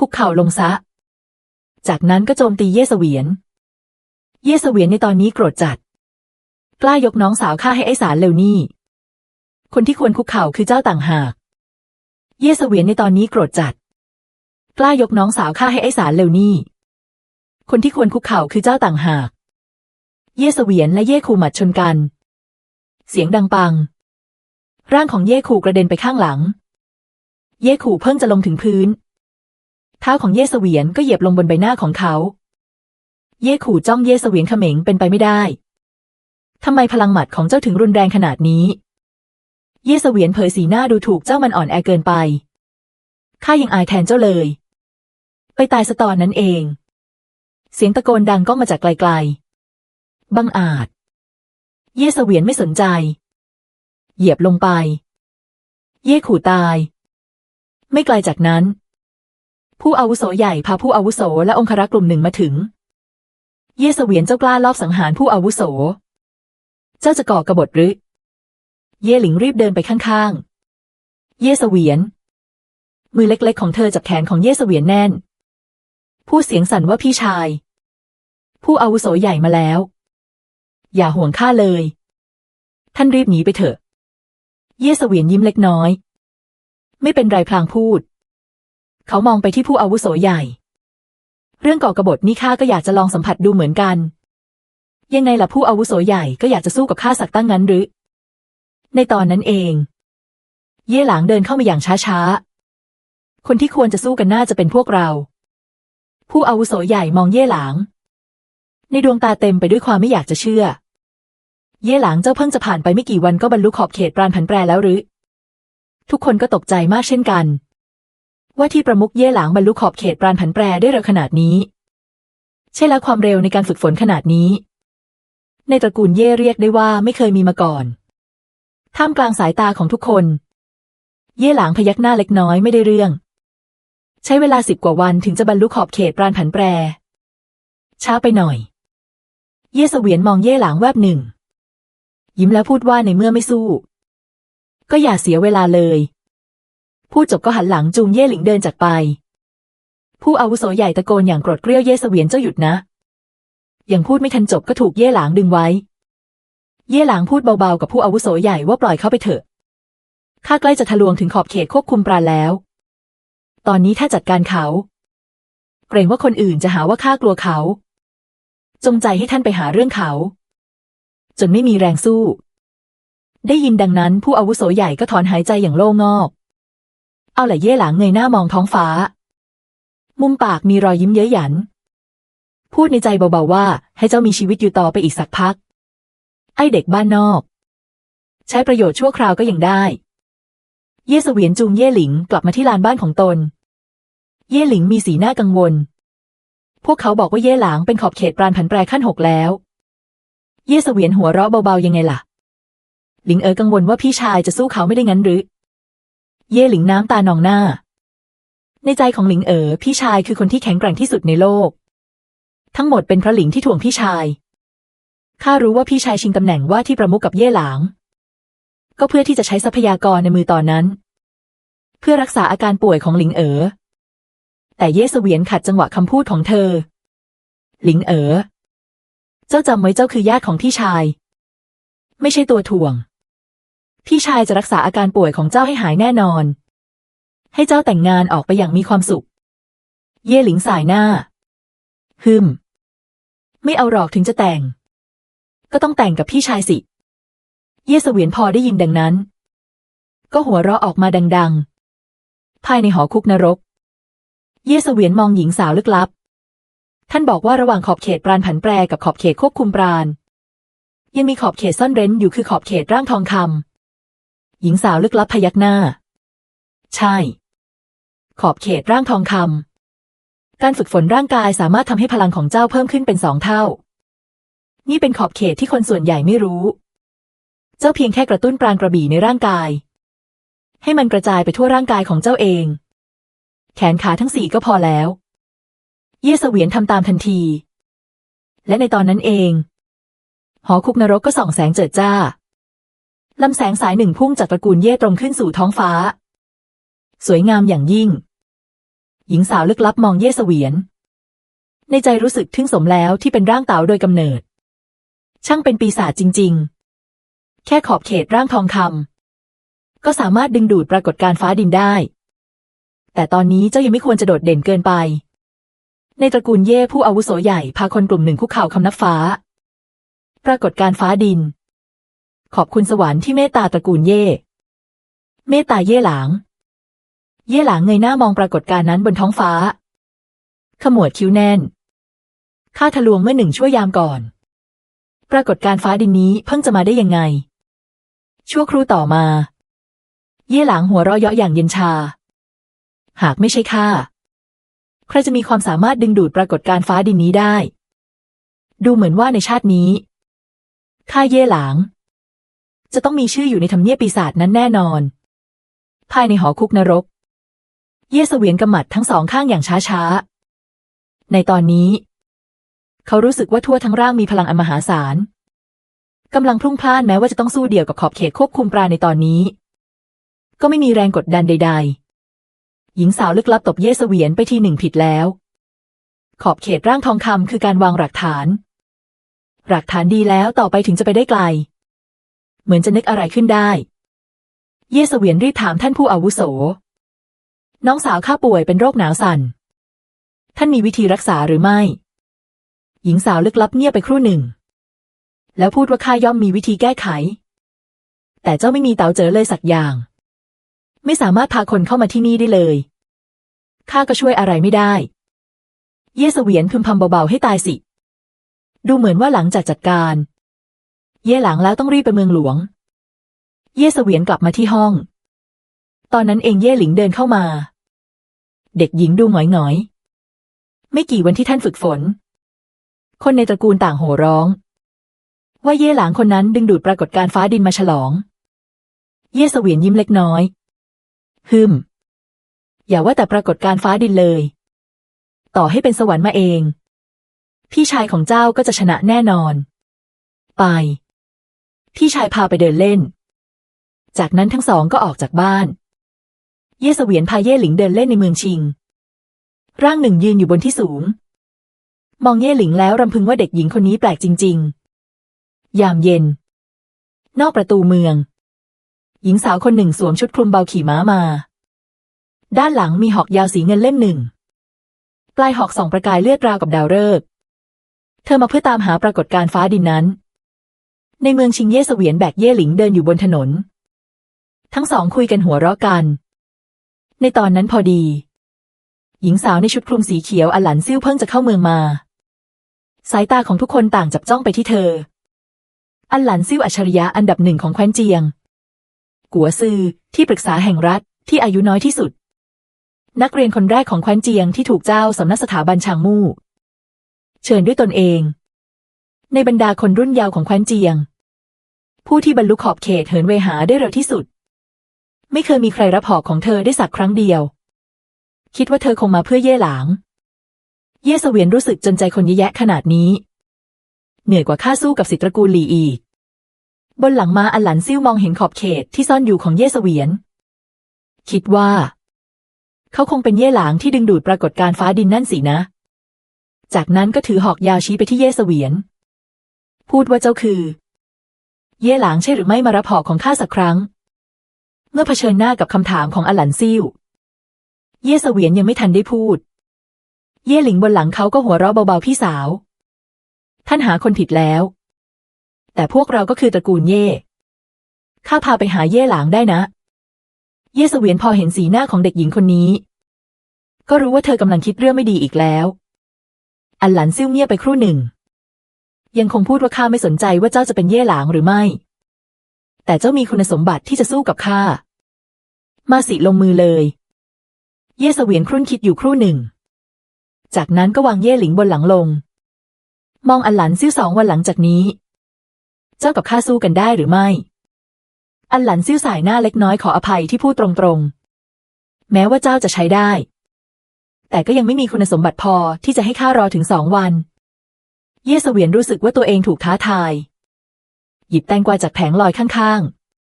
คุกเข่าลงซะ จากนั้นก็โจมตีเย่เสวียน เย่เสวียนในตอนนี้โกรธจัด กล้ายกน้องสาวข้าให้ไอ้สารเลวนี่ คนที่ควรคุกเข่าคือเจ้าต่างหาก เย่เสวียนในตอนนี้โกรธจัด กล้ายกน้องสาวข้าให้ไอ้สารเลวนี่ คนที่ควรคุกเข่าคือเจ้าต่างหาก เย่เสวียนและเย่คูหมัดชนกัน เสียงดังปัง ร่างของเย่คูกระเด็นไปข้างหลัง เย่คูเพิ่งจะลงถึงพื้น เท้าของเย่เสวียนก็เหยียบลงบนใบหน้าของเขา เย่ขู่จ้องเย่เสวียนเขม็งเป็นไปไม่ได้ทำไมพลังหมัดของเจ้าถึงรุนแรงขนาดนี้ เย่เสวียนเผยสีหน้าดูถูกเจ้ามันอ่อนแอเกินไป ข้ายังอายแทนเจ้าเลย ไปตายสตอนนั้นเอง เสียงตะโกนดังก้องมาจากไกลๆ บังอาจ เย่เสวียนไม่สนใจ เหยียบลงไป เย่ขู่ตาย ไม่ไกลจากนั้น ผู้อาวุโสใหญ่พาผู้อาวุโสและองครักษ์กลุ่มหนึ่งมาถึง เย่เสวียนเจ้ากล้าลอบสังหารผู้อาวุโส เจ้าจะก่อกบฏหรือ เย่หลิงรีบเดินไปข้างๆ เย่เสวียน มือเล็กๆ ของเธอจับแขนของเย่เสวียนแน่นพูดเสียงสั่นว่าพี่ชาย ผู้อาวุโสใหญ่มาแล้ว อย่าห่วงข้าเลย ท่านรีบหนีไปเถอะ เย่เสวียนยิ้มเล็กน้อย ไม่เป็นไรพลางพูด เขามองไปที่ผู้อาวุโสใหญ่ เรื่องก่อกบฏนี่ข้าก็อยากจะลองสัมผัสดูเหมือนกัน ยังไงล่ะผู้อาวุโสใหญ่ก็อยากจะสู้กับข้าสักตั้งงั้นหรือ ในตอนนั้นเอง เย่หลางเดินเข้ามาอย่างช้าๆ คนที่ควรจะสู้กันน่าจะเป็นพวกเรา ผู้อาวุโสใหญ่มองเย่หลาง ในดวงตาเต็มไปด้วยความไม่อยากจะเชื่อ เย่หลางเจ้าเพิ่งจะผ่านไปไม่กี่วันก็บรรลุขอบเขตปราณผันแปรแล้วหรือ ทุกคนก็ตกใจมากเช่นกัน ว่าที่ประมุขเย่หลางบรรลุขอบเขตปราณผันแปรได้เร็วขนาดนี้ ใช่แล้วความเร็วในการฝึกฝนขนาดนี้ ในตระกูลเย่เรียกได้ว่าไม่เคยมีมาก่อน ท่ามกลางสายตาของทุกคน เย่หลางพยักหน้าเล็กน้อยไม่ได้เรื่อง ใช้เวลาสิบกว่าวันถึงจะบรรลุขอบเขตปราณผันแปร ช้าไปหน่อย เย่เสวียนมองเย่หลางแวบหนึ่ง ยิ้มแล้วพูดว่าในเมื่อไม่สู้ ก็อย่าเสียเวลาเลย พูดจบก็หันหลังจูงเย่หลิงเดินจากไป ผู้อาวุโสใหญ่ตะโกนอย่างโกรธเกรี้ยวเย่เสวียนเจ้าหยุดนะ ยังพูดไม่ทันจบก็ถูกเย่หลางดึงไว้ เย่หลางพูดเบาๆกับผู้อาวุโสใหญ่ว่าปล่อยเขาไปเถอะข้าใกล้จะทะลวงถึงขอบเขตควบคุมปราแล้ว ตอนนี้ถ้าจัดการเขา เกรงว่าคนอื่นจะหาว่าข้ากลัวเขา จงใจให้ท่านไปหาเรื่องเขา จนไม่มีแรงสู้ ได้ยินดังนั้นผู้อาวุโสใหญ่ก็ถอนหายใจอย่างโล่งอก เอาละเย่หลางเงยหน้ามองท้องฟ้า มุมปากมีรอยยิ้มเย้ยหยัน พูดในใจเบาๆว่า ให้เจ้ามีชีวิตอยู่ต่อไปอีกสักพัก ไอเด็กบ้านนอก ใช้ประโยชน์ชั่วคราวก็ยังได้ เย่เสวียนจูงเย่หลิงกลับมาที่ลานบ้านของตน เย่หลิงมีสีหน้ากังวล พวกเขาบอกว่าเย่หลางเป็นขอบเขตปราณผันแปรขั้นหกแล้ว เย่เสวียนหัวเราะเบาๆยังไงล่ะหลิงเอ๋อกังวลว่าพี่ชายจะสู้เขาไม่ได้งั้นหรือ เย่หลิงน้ำตานองหน้า ในใจของหลิงเอ๋อพี่ชายคือคนที่แข็งแกร่งที่สุดในโลก ทั้งหมดเป็นเพราะหลิงที่ถ่วงพี่ชาย ข้ารู้ว่าพี่ชายชิงตำแหน่งว่าที่ประมุขกับเย่หลาง ก็เพื่อที่จะใช้ทรัพยากรในมือตอนนั้น เพื่อรักษาอาการป่วยของหลิงเอ๋อ แต่เย่เสวียนขัดจังหวะคำพูดของเธอ หลิงเอ๋อ เจ้าจำไว้เจ้าคือญาติของพี่ชาย ไม่ใช่ตัวถ่วง พี่ชายจะรักษาอาการป่วยของเจ้าให้หายแน่นอน ให้เจ้าแต่งงานออกไปอย่างมีความสุข เย่หลิงสายหน้า ฮึม ไม่เอาหรอกถึงจะแต่ง ก็ต้องแต่งกับพี่ชายสิ เย่เสวียนพอได้ยินดังนั้น ก็หัวเราะออกมาดัง ๆ ภายในหอคุกนรก เย่เสวียนมองหญิงสาวลึกลับ ท่านบอกว่าระหว่างขอบเขตปราณผันแปรกับขอบเขตควบคุมปราณยังมีขอบเขตซ่อนเร้นอยู่คือขอบเขตร่างทองคำ หญิงสาวลึกลับพยักหน้า ใช่ ขอบเขตร่างทองคำการฝึกฝนร่างกายสามารถทำให้พลังของเจ้าเพิ่มขึ้นเป็นสองเท่า นี่เป็นขอบเขตที่คนส่วนใหญ่ไม่รู้ เจ้าเพียงแค่กระตุ้นปราณกระบี่ในร่างกาย ให้มันกระจายไปทั่วร่างกายของเจ้าเอง แขนขาทั้งสี่ก็พอแล้ว เย่เสวียนทำตามทันที และในตอนนั้นเอง หอคุกนรกก็ส่องแสงเจิดจ้า ลำแสงสายหนึ่งพุ่งจากตระกูลเย่ตรงขึ้นสู่ท้องฟ้า สวยงามอย่างยิ่ง หญิงสาวลึกลับมองเย่เสวียน ในใจรู้สึกทึ่งสมแล้วที่เป็นร่างเต๋าโดยกำเนิด ช่างเป็นปีศาจจริง ๆ แค่ขอบเขตร่างทองคำก็สามารถดึงดูดปรากฏการณ์ฟ้าดินได้ แต่ตอนนี้เจ้ายังไม่ควรจะโดดเด่นเกินไป ในตระกูลเย่ผู้อาวุโสใหญ่พาคนกลุ่มหนึ่งคุกเข่าคำนับฟ้า ปรากฏการณ์ฟ้าดิน ขอบคุณสวรรค์ที่เมตตาตระกูลเย่ เมตตาเย่หลาง เย่หลางเงยหน้ามองปรากฏการณ์นั้นบนท้องฟ้า ขมวดคิ้วแน่น ข้าทะลวงเมื่อหนึ่งชั่วยามก่อน ปรากฏการณ์ฟ้าดินนี้เพิ่งจะมาได้ยังไง ชั่วครู่ต่อมา เย่หลางหัวเราะเยาะอย่างเย็นชา หากไม่ใช่ข้า ใครจะมีความสามารถดึงดูดปรากฏการณ์ฟ้าดินนี้ได้ ดูเหมือนว่าในชาตินี้ข้าเย่หลาง จะต้องมีชื่ออยู่ในทำเนียบปีศาจนั้นแน่นอน ภายในหอคุกนรก เย่เสวียนกำหมัดทั้งสองข้างอย่างช้าๆ ในตอนนี้ เขารู้สึกว่าทั่วทั้งร่างมีพลังอันมหาศาลกำลังพลุ่งพล่านแม้ว่าจะต้องสู้เดี่ยวกับขอบเขตควบคุมปราในตอนนี้ ก็ไม่มีแรงกดดันใด ๆ หญิงสาวลึกลับตบเย่เสวียนไปทีหนึ่งผิดแล้ว ขอบเขตร่างทองคำคือการวางหลักฐาน หลักฐานดีแล้วต่อไปถึงจะไปได้ไกล เหมือนจะนึกอะไรขึ้นได้ เย่เสวียนรีบถามท่านผู้อาวุโส น้องสาวข้าป่วยเป็นโรคหนาวสัน่น ท่านมีวิธีรักษาหรือไม่ หญิงสาวลึกลับเงียบไปครู่หนึ่ง แล้วพูดว่าข้าย่อมมีวิธีแก้ไข แต่เจ้าไม่มีเต๋าเจอเลยสักอย่าง ไม่สามารถพาคนเข้ามาที่นี่ได้เลย ข้าก็ช่วยอะไรไม่ได้ เย่เสวียนพึมพำเบาๆให้ตายสิ ดูเหมือนว่าหลังจากจัดการ เย่หลังแล้วต้องรีบไปเมืองหลวง เย่เสวียนกลับมาที่ห้อง ตอนนั้นเองเย่หลิงเดินเข้ามา เด็กหญิงดูหงอยหงอยไม่กี่วันที่ท่านฝึกฝน คนในตระกูลต่างโห่ร้อง ว่าเย่หลางคนนั้นดึงดูดปรากฏการณ์ฟ้าดินมาฉลอง เย่เสวียนยิ้มเล็กน้อยฮึมอย่าว่าแต่ปรากฏการณ์ฟ้าดินเลย ต่อให้เป็นสวรรค์มาเอง พี่ชายของเจ้าก็จะชนะแน่นอน ไป พี่ชายพาไปเดินเล่น จากนั้นทั้งสองก็ออกจากบ้าน เย่เสวียนพาเย่หลิงเดินเล่นในเมืองชิง ร่างหนึ่งยืนอยู่บนที่สูง มองเย่หลิงแล้วรำพึงว่าเด็กหญิงคนนี้แปลกจริง ๆ ยามเย็น นอกประตูเมือง หญิงสาวคนหนึ่งสวมชุดคลุมเบาขี่ม้ามา ด้านหลังมีหอกยาวสีเงินเล่มหนึ่ง ปลายหอกส่องประกายเลือดราวกับดาวฤกษ์เธอมาเพื่อตามหาปรากฏการณ์ฟ้าดินนั้น ในเมืองชิงเย่เสวียนแบกเย่หลิงเดินอยู่บนถนน ทั้งสองคุยกันหัวเราะกัน ในตอนนั้นพอดี หญิงสาวในชุดคลุมสีเขียวอลันซิ่วเพิ่งจะเข้าเมืองมา สายตาของทุกคนต่างจับจ้องไปที่เธอ อันหลันซิ่วอัจฉริยะอันดับหนึ่งของแคว้นเจียง กัวซือที่ปรึกษาแห่งรัฐที่อายุน้อยที่สุด นักเรียนคนแรกของแคว้นเจียงที่ถูกเจ้าสำนักสถาบันชางมู่ เชิญด้วยตนเอง ในบรรดาคนรุ่นยาวของแคว้นเจียง ผู้ที่บรรลุขอบเขตเหินเวหาได้เร็วที่สุด ไม่เคยมีใครรับหอกของเธอได้สักครั้งเดียว คิดว่าเธอคงมาเพื่อเย่หลาง เย่เสวียนรู้สึกจนใจคนยแยะขนาดนี้ เหนื่อยกว่าข้าสู้กับสิตรกูลหลีอีก บนหลังม้าอันหลันซิ่วมองเห็นขอบเขตที่ซ่อนอยู่ของเย่เสวียน คิดว่า เขาคงเป็นเย่หลางที่ดึงดูดปรากฏการณ์ฟ้าดินนั่นสินะ จากนั้นก็ถือหอกยาวชี้ไปที่เย่เสวียนพูดว่าเจ้าคือ เย่หลางใช่หรือไม่มารับหอกของข้าสักครั้ง เมื่อเผชิญหน้ากับคำถามของอลันซิ่วเย่เสวียนยังไม่ทันได้พูด เย่หลิงบนหลังเขาก็หัวเราะเบาๆพี่สาว ท่านหาคนผิดแล้ว แต่พวกเราก็คือตระกูลเย่ข้าพาไปหาเย่หลางได้นะ เย่เสวียนพอเห็นสีหน้าของเด็กหญิงคนนี้ ก็รู้ว่าเธอกำลังคิดเรื่องไม่ดีอีกแล้ว อันหลันซิ่วเงียบไปครู่หนึ่ง ยังคงพูดว่าข้าไม่สนใจว่าเจ้าจะเป็นเย่หลางหรือไม่ แต่เจ้ามีคุณสมบัติที่จะสู้กับข้า มาสิลงมือเลย เย่เสวียนครุ่นคิดอยู่ครู่หนึ่ง จากนั้นก็วางเย่หลิงบนหลังลง มองอันหลันซิ่วสองวันหลังจากนี้ เจ้ากับข้าสู้กันได้หรือไม่ อันหลันซิ่วสายหน้าเล็กน้อยขออภัยที่พูดตรงๆ แม้ว่าเจ้าจะใช้ได้ แต่ก็ยังไม่มีคุณสมบัติพอที่จะให้ข้ารอถึงสองวัน เย่เสวียนรู้สึกว่าตัวเองถูกท้าทาย หยิบแตงกวาจากแผงลอยข้าง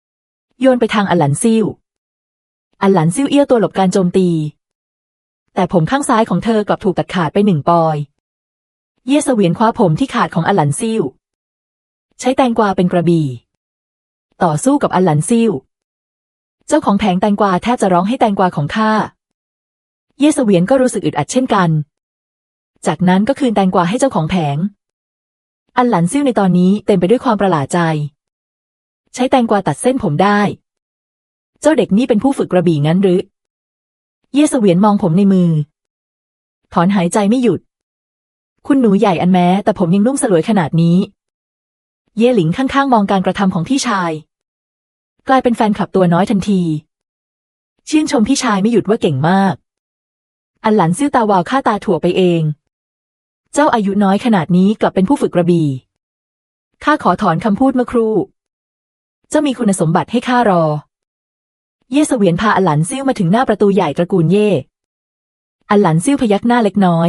ๆ โยนไปทางอันหลันซิ่วอันหลันซิ่วเอี้ยวตัวหลบการโจมตี แต่ผมข้างซ้ายของเธอกลับถูกตัดขาดไปหนึ่งปอย เย่เสวียนคว้าผมที่ขาดของอลันซิวใช้แตงกวาเป็นกระบี่ ต่อสู้กับอลันซิวเจ้าของแผงแตงกวาแทบจะร้องให้แตงกวาของข้า เย่เสวียนก็รู้สึกอึดอัดเช่นกัน จากนั้นก็คืนแตงกวาให้เจ้าของแผง อันหลันซิ่วในตอนนี้เต็มไปด้วยความประหลาดใจ ใช้แตงกวาตัดเส้นผมได้ เจ้าเด็กนี่เป็นผู้ฝึกกระบี่งั้นหรือ เย่เสวียนมองผมในมือ ถอนหายใจไม่หยุด คุณหนูใหญ่อันแม้ แต่ผมยังนุ่มสลวยขนาดนี้ เย่หลิงข้างๆ มองการกระทำของพี่ชาย กลายเป็นแฟนคลับตัวน้อยทันที ชื่นชมพี่ชายไม่หยุดว่าเก่งมาก อันหลันซิ่วตาวาวฆ่าตาถั่วไปเอง เจ้าอายุน้อยขนาดนี้กลับเป็นผู้ฝึกกระบี่ ข้าขอถอนคำพูดเมื่อครู่ เจ้ามีคุณสมบัติให้ข้ารอ เย่เสวียนพาอันหลันซิ่วมาถึงหน้าประตูใหญ่ตระกูลเย่อันหลันซิ่วพยักหน้าเล็กน้อย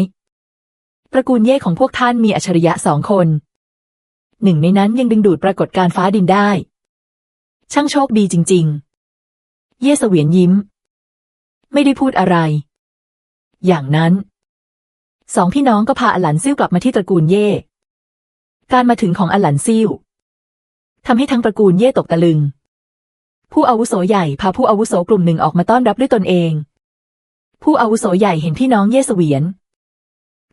ตระกูลเย่ของพวกท่านมีอัจฉริยะสองคน หนึ่งในนั้นยังดึงดูดปรากฏการณ์ฟ้าดินได้ ช่างโชคดีจริง ๆ เย่เสวียนยิ้ม ไม่ได้พูดอะไร อย่างนั้น สองพี่น้องก็พาอลันซิ่วกลับมาที่ตระกูลเย่ การมาถึงของอลันซิ่วทำให้ทั้งตระกูลเย่ตกตะลึง ผู้อาวุโสใหญ่พาผู้อาวุโสกลุ่มหนึ่งออกมาต้อนรับด้วยตนเอง ผู้อาวุโสใหญ่เห็นพี่น้องเย่เสวียน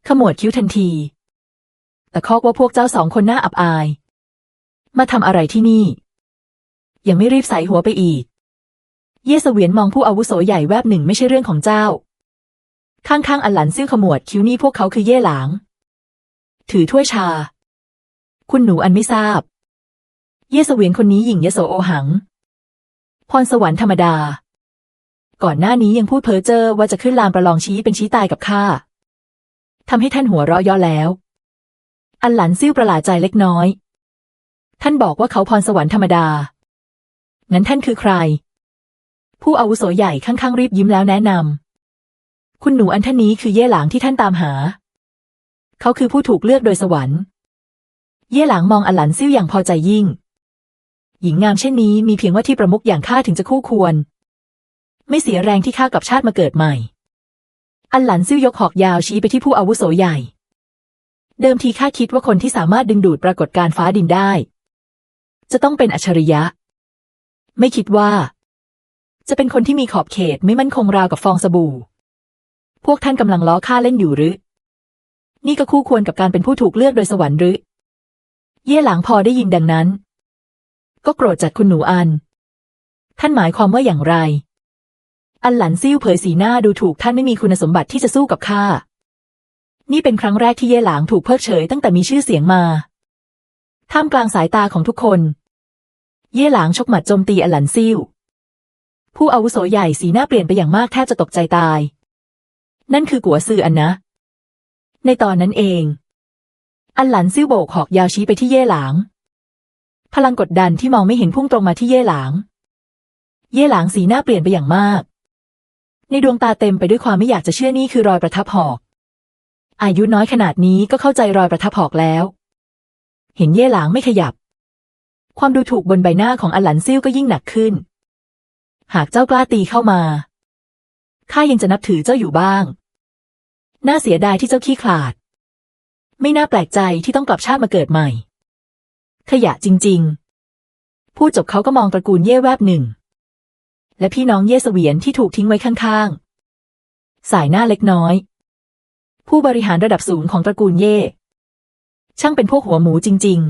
ขมวดคิ้วทันที แต่คอกว่าพวกเจ้าสองคนหน้าอับอาย มาทำอะไรที่นี่ ยังไม่รีบใส่หัวไปอีก เย่เสวียนมองผู้อาวุโสใหญ่แวบหนึ่งไม่ใช่เรื่องของเจ้า ข้างๆอันหลันซิ่วขมวดคิ้วนี่พวกเขาคือเย่หลาง ถือถ้วยชา คุณหนูอันไม่ทราบ เย่เสวียนคนนี้หญิงยโสโอหัง พรสวรรค์ธรรมดา ก่อนหน้านี้ยังพูดเพ้อเจ้อว่าจะขึ้นลามประลองชี้เป็นชี้ตายกับข้าทำให้ท่านหัวเราะย่อแล้ว อันหลันซิ่วประหลาดใจเล็กน้อย ท่านบอกว่าเขาพรสวรรค์ธรรมดา งั้นท่านคือใคร ผู้อาวุโสใหญ่ข้างๆรีบยิ้มแล้วแนะนำ คุณหนูอันท่านนี้คือเย่หลางที่ท่านตามหา เขาคือผู้ถูกเลือกโดยสวรรค์ เย่หลางมองอลันซิ่วอย่างพอใจยิ่ง หญิงงามเช่นนี้มีเพียงว่าที่ประมุขอย่างข้าถึงจะคู่ควร ไม่เสียแรงที่ข้ากับชาติมาเกิดใหม่ อันหลันซิ่วยกหอกยาวชี้ไปที่ผู้อาวุโสใหญ่ เดิมทีข้าคิดว่าคนที่สามารถดึงดูดปรากฏการณ์ฟ้าดินได้ จะต้องเป็นอัจฉริยะ ไม่คิดว่า จะเป็นคนที่มีขอบเขตไม่มั่นคงราวกับฟองสบู่ พวกท่านกำลังล้อข้าเล่นอยู่หรือ นี่ก็คู่ควรกับการเป็นผู้ถูกเลือกโดยสวรรค์หรือ เย่หลางพอได้ยินดังนั้น ก็โกรธจัดคุณหนูอัน ท่านหมายความว่าอย่างไร อันหลันซิ่วเผยสีหน้าดูถูกท่านไม่มีคุณสมบัติที่จะสู้กับข้า นี่เป็นครั้งแรกที่เย่หลางถูกเพิกเฉยตั้งแต่มีชื่อเสียงมา ท่ามกลางสายตาของทุกคน เย่หลางชกหมัดโจมตีอันหลันซิ่วผู้อาวุโสใหญ่สีหน้าเปลี่ยนไปอย่างมากแทบจะตกใจตาย นั่นคือกัวซืออันนะ ในตอนนั้นเอง อันหลันซิ่วโบกหอกยาวชี้ไปที่เย่หลาง พลังกดดันที่มองไม่เห็นพุ่งตรงมาที่เย่หลาง เย่หลางสีหน้าเปลี่ยนไปอย่างมาก ในดวงตาเต็มไปด้วยความไม่อยากจะเชื่อนี่คือรอยประทับหอก อายุน้อยขนาดนี้ก็เข้าใจรอยประทับหอกแล้ว เห็นเย่หลางไม่ขยับ ความดูถูกบนใบหน้าของอันหลันซิ่วก็ยิ่งหนักขึ้น หากเจ้ากล้าตีเข้ามา ข้ายังจะนับถือเจ้าอยู่บ้าง น่าเสียดายที่เจ้าขี้ขลาด ไม่น่าแปลกใจที่ต้องกลับชาติมาเกิดใหม่ ขยะจริงๆพูดจบเขาก็มองตระกูลเย่แวบหนึ่ง และพี่น้องเย่เสวียนที่ถูกทิ้งไว้ข้างๆ สายหน้าเล็กน้อย ผู้บริหารระดับสูงของตระกูลเย่ช่างเป็นพวกหัวหมูจริง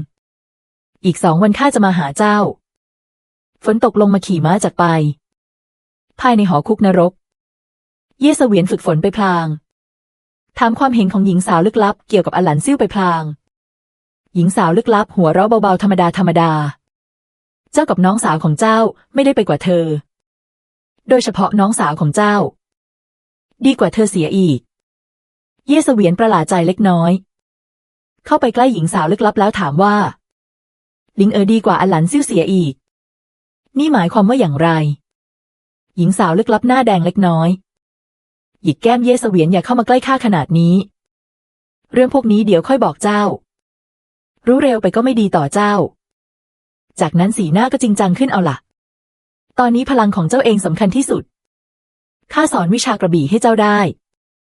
ๆ อีกสองวันข้าจะมาหาเจ้า ฝนตกลงมาขี่ม้าจากไป ภายในหอคุกนรก เย่เสวียนฝึกฝนไปพลาง ถามความเห็นของหญิงสาวลึกลับ เกี่ยวกับอลันซิ่วไปพลาง หญิงสาวลึกลับ หัวเราะเบาๆธรรมดาธรรมดา เจ้ากับน้องสาวของเจ้าไม่ได้ไปกว่าเธอ โดยเฉพาะน้องสาวของเจ้า ดีกว่าเธอเสียอีก เย่เสวียนประหลาดใจเล็กน้อย เข้าไปใกล้หญิงสาวลึกลับแล้วถามว่า ลิงเออดีกว่าอลันซิ่วเสียอีก นี่หมายความว่าอย่างไร หญิงสาวลึกลับหน้าแดงเล็กน้อย หยิกแก้มเย่เสวียนอย่าเข้ามาใกล้ข้าขนาดนี้ เรื่องพวกนี้เดี๋ยวค่อยบอกเจ้า รู้เร็วไปก็ไม่ดีต่อเจ้า จากนั้นสีหน้าก็จริงจังขึ้นเอาล่ะ ตอนนี้พลังของเจ้าเองสำคัญที่สุดข้าสอนวิชากระบี่ให้เจ้าได้